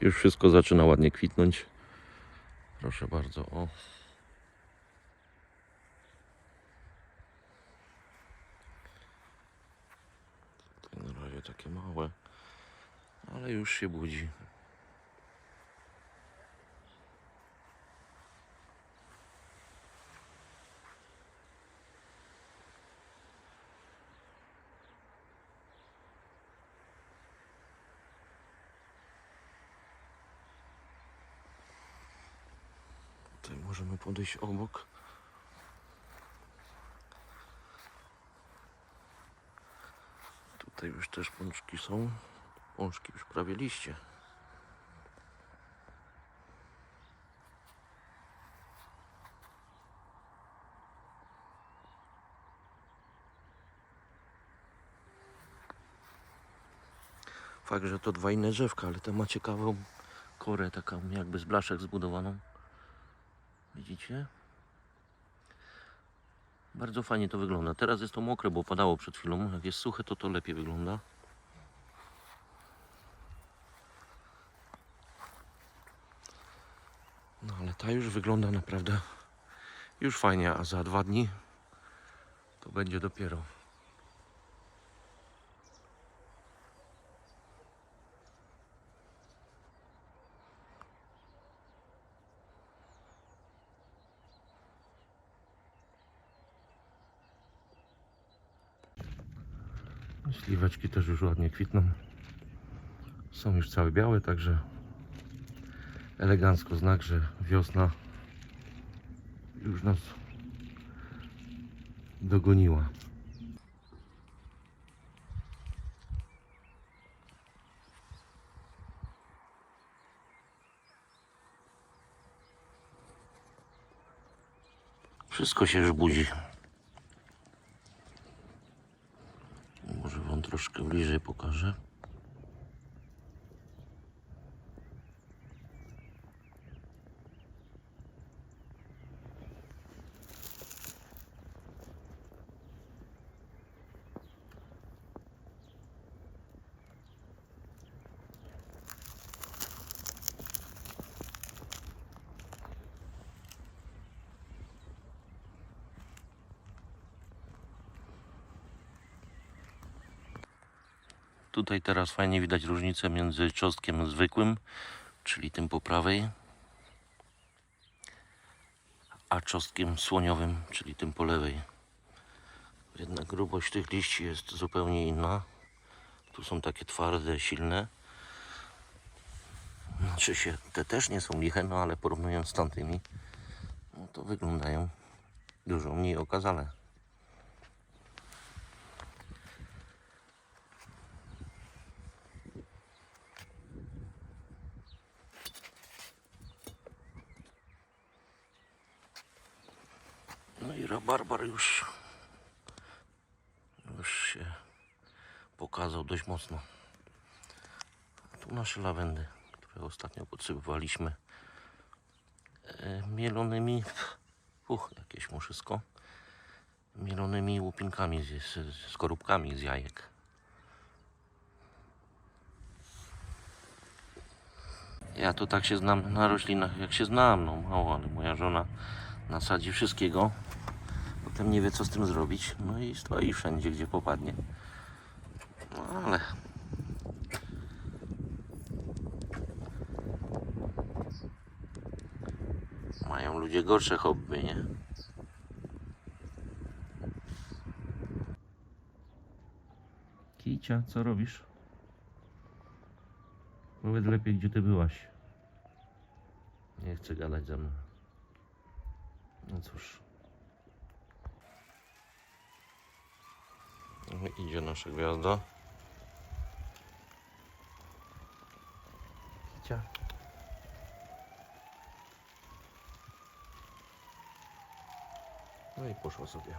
Już wszystko zaczyna ładnie kwitnąć. Proszę bardzo, o. Na razie takie małe, ale już się budzi. Tutaj możemy podejść obok. Tutaj już też pączki są. Pączki już prawie liście. Fakt, że to dwa inne drzewka, ale ta ma ciekawą korę, taką jakby z blaszek zbudowaną. Widzicie? Bardzo fajnie to wygląda. Teraz jest to mokre, bo padało przed chwilą. Jak jest suche, to to lepiej wygląda. No ale ta już wygląda naprawdę już fajnie, a za dwa dni to będzie dopiero. Śliweczki też już ładnie kwitną. Są już całe białe, także elegancko znak, że wiosna już nas dogoniła. Wszystko się już budzi. Bliżej pokażę. Tutaj teraz fajnie widać różnicę między czosnkiem zwykłym, czyli tym po prawej, a czosnkiem słoniowym, czyli tym po lewej. Jednak grubość tych liści jest zupełnie inna. Tu są takie twarde, silne. Znaczy się, te też nie są liche, no ale porównując z tamtymi, no to wyglądają dużo mniej okazale. No i rabarbar już, już się pokazał dość mocno. A tu nasze lawendy, które ostatnio podsypywaliśmy e, mielonymi, uch, jakieś muszysko, mielonymi łupinkami, z, z, skorupkami z jajek. Ja to tak się znam na roślinach, jak się znam, no mało, ale moja żona nasadzi wszystkiego. Potem nie wie, co z tym zrobić. No i stoi wszędzie, gdzie popadnie. No ale. Mają ludzie gorsze hobby, nie? Kicia, co robisz? Powiedz lepiej, gdzie ty byłaś. Nie chcę gadać ze mną. No cóż. No i idzie nasza gwiazda. Kicia. No i poszła sobie.